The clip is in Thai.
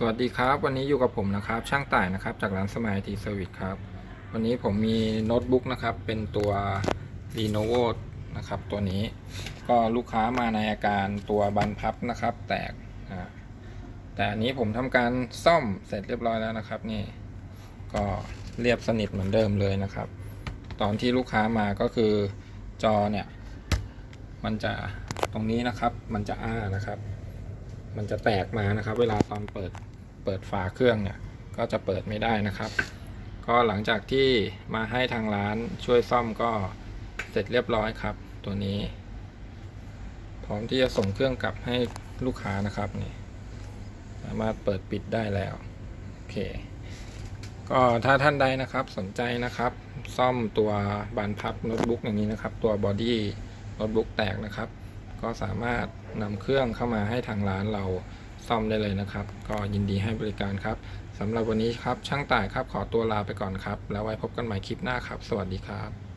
สวัสดีครับ วันนี้อยู่กับผมนะครับ ช่างต่ายนะครับ จากร้านสม i ทีเซอร์วิสครับ วันนี้ผมมีโน้ตบุ๊กนะครับ เป็นตัว Lenovo นะครับ ตัวนี้ก็ลูกค้ามาในอาการตัวบานพับนะครับ แตกแต่อันนี้ผมทำการซ่อมเสร็จเรียบร้อยแล้วนะครับ นี่ ก็เรียบสนิทเหมือนเดิมเลยนะครับ ตอนที่ลูกค้ามาก็คือจอเนี่ย มันจะตรงนี้นะครับ มันจะอ้านะครับ มันจะแตกมานะครับ เวลาตอนเปิดเปิดฝาเครื่องเนี่ยก็จะเปิดไม่ได้นะครับ ก็หลังจากที่มาให้ทางร้านช่วยซ่อมก็เสร็จเรียบร้อยครับ ตัวนี้ พร้อมที่จะส่งเครื่องกลับให้ลูกค้านะครับนี่สามารถเปิดปิดได้แล้วโอเคก็ถ้าท่านใดนะครับสนใจนะครับ ซ่อมตัวบานพับโน้ตบุ๊กอย่างนี้นะครับ ตัวบอดี้โน้ตบุ๊กแตกนะครับ ก็สามารถนำเครื่องเข้ามาให้ทางร้านเราซ่อมได้เลยนะครับ ก็ยินดีให้บริการครับสำหรับวันนี้ครับช่างต่ายครับขอตัวลาไปก่อนครับ แล้วไว้พบกันใหม่คลิปหน้าครับ สวัสดีครับ